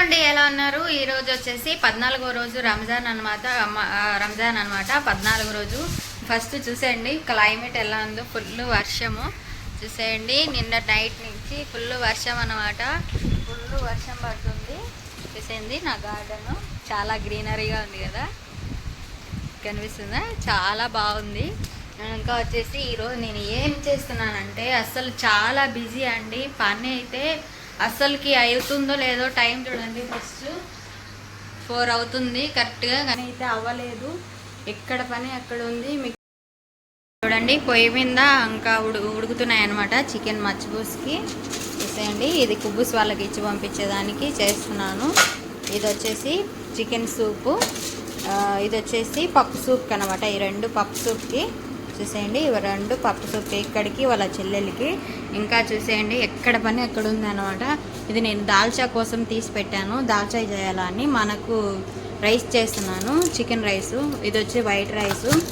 అండి ఎలా ఉన్నారు? ఈ రోజు వచ్చేసి పద్నాలుగో రోజు రంజాన్ అనమాట రంజాన్ అనమాట పద్నాలుగో రోజు ఫస్ట్ చూసేయండి క్లైమేట్ ఎలా ఉందో ఫుల్ వర్షము. చూసేయండి నిన్న నైట్ నుంచి ఫుల్ వర్షం అనమాట ఫుల్ వర్షం పడుతుంది. చూసేయండి నా గార్డెను చాలా గ్రీనరీగా ఉంది కదా. కనిపిస్తుందా? చాలా బాగుంది. ఇంకా వచ్చేసి ఈరోజు నేను ఏం చేస్తున్నానంటే అసలు చాలా బిజీ అండి. పని అయితే అస్సలకి అవుతుందో లేదో టైం చూడండి ఫస్ట్. ఫోర్ అవుతుంది కరెక్ట్గా కానీ అయితే అవ్వలేదు. ఎక్కడ పని అక్కడ ఉంది. మీకు చూడండి పొయ్యి మీద ఇంకా ఉడు ఉడుకుతున్నాయి అనమాట చికెన్ మచ్చిపూస్కి చూసేయండి ఇది కుబ్బుస్ వాళ్ళకి ఇచ్చి పంపించేదానికి చేస్తున్నాను. ఇది వచ్చేసి చికెన్ సూపు. ఇది వచ్చేసి పప్పు సూప్ అనమాట ఈ రెండు పప్పు సూప్కి. చూసేయండి ఇవి రెండు పప్పు సూప్ ఇక్కడికి వాళ్ళ చెల్లెలికి. ఇంకా చూసేయండి ఎక్కడ పని ఎక్కడ ఉంది అనమాట ఇది నేను దాల్చా కోసం తీసి పెట్టాను. దాల్చా చేయాలని మనకు రైస్ చేస్తున్నాను. Chicken rice. ఇది వచ్చి వైట్ రైసు.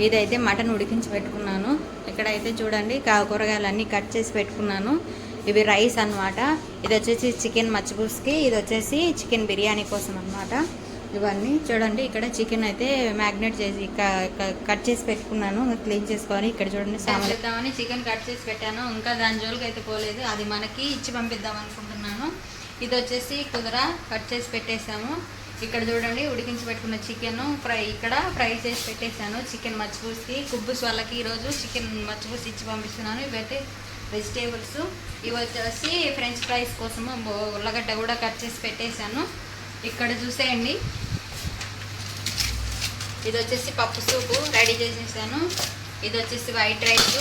ఇదైతే మటన్ ఉడికించి పెట్టుకున్నాను. ఇక్కడైతే చూడండి కా- కూరగాయలన్నీ కట్ చేసి పెట్టుకున్నాను. ఇవి రైస్ అన్నమాట. ఇది వచ్చేసి చికెన్ మచ్చిపూస్కి ఇది వచ్చేసి చికెన్ బిర్యానీ కోసం అన్నమాట. ఇవన్నీ. చూడండి ఇక్కడ చికెన్ అయితే మ్యాగ్నేట్ చేసి కట్ చేసి పెట్టుకున్నాను. క్లీన్ చేసుకోవాలి. ఇక్కడ చూడండి సామాన్ చేద్దామని చికెన్ కట్ చేసి పెట్టాను. ఇంకా దాని జోలికి అయితే పోలేదు. అది మనకి ఇచ్చి పంపిద్దాం అనుకుంటున్నాను. ఇది వచ్చేసి కుదర కట్ చేసి పెట్టేసాము ఇక్కడ చూడండి ఉడికించి పెట్టుకున్న చికెన్ ఫ్రై ఇక్కడ ఫ్రై చేసి పెట్టేశాను. చికెన్ మచ్చిపూసి కుబ్బుస్ వాళ్ళకి ఈరోజు చికెన్ మచ్చిపూసి ఇచ్చి పంపిస్తున్నాను. ఇవైతే వెజిటేబుల్స్ ఇవి వచ్చేసి ఫ్రెంచ్ ఫ్రైస్ కోసము ఉల్లగడ్డ కూడా కట్ చేసి పెట్టేశాను. ఇక్కడ చూసేయండి. ఇది వచ్చేసి పప్పు సూపు రెడీ చేసేసాను. ఇది వచ్చేసి వైట్ రైస్.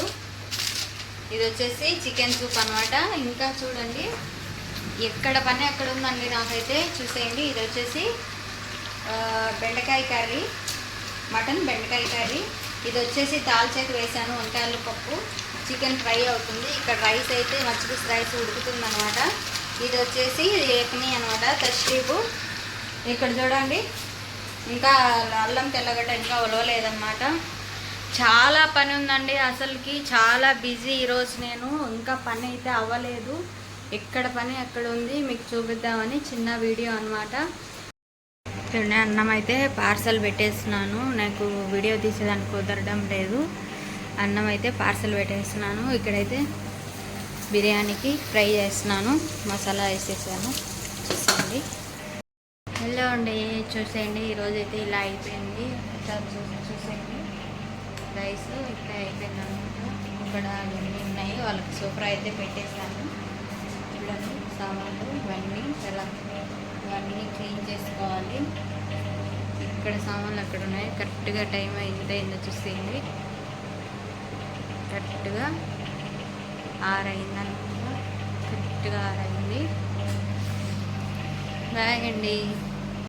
ఇది వచ్చేసి చికెన్ సూప్ అనమాట ఇంకా చూడండి ఎక్కడ పని ఎక్కడ ఉందండి నాకైతే. చూసేయండి ఇది వచ్చేసి బెండకాయ కర్రీ మటన్ బెండకాయ కర్రీ. ఇది వచ్చేసి దాల్చేకి వేసాను వంకాయల పప్పు. చికెన్ ఫ్రై అవుతుంది. ఇక్కడ రైస్ అయితే మచ్చిపూసి రైస్ ఉడుకుతుంది అనమాట ఇది వచ్చేసి ఏకని అనమాట తష్రీపు ఇక్కడ చూడండి. ఇంకా అల్లం తెల్లగడ్డ ఇంకా ఉలవలేదన్నమాట. చాలా పని ఉందండి అసలుకి. చాలా బిజీ ఈరోజు నేను. ఇంకా పని అయితే అవ్వలేదు. ఎక్కడ పని ఎక్కడ ఉంది మీకు చూపిద్దామని చిన్న వీడియో అనమాట అన్నం అయితే పార్సల్ పెట్టేస్తున్నాను. నాకు వీడియో తీసేదానికి కుదరడం లేదు. అన్నం అయితే పార్సల్ పెట్టేస్తున్నాను. ఇక్కడైతే బిర్యానీకి ఫ్రై చేస్తున్నాను. మసాలా వేసేసాను. చూసేయండి. అండి చూసేయండి. ఈరోజు అయితే ఇలా అయిపోయింది. చూసేయండి. రైస్ ఇక్కడ అయిపోయింది అనమాట ఇక్కడ అన్నీ ఉన్నాయి. వాళ్ళకి సూపర్ అయితే పెట్టేసాను చూడండి సామాన్లు ఇవన్నీ ఎలా ఇవన్నీ క్లీన్ చేసుకోవాలి. ఇక్కడ సామాన్లు అక్కడ ఉన్నాయి. కరెక్ట్గా టైం ఎంత అయిందో చూసేయండి. కరెక్ట్గా ఆరైంది అనమాట కరెక్ట్గా ఆరైంది. బాయ్ అండి.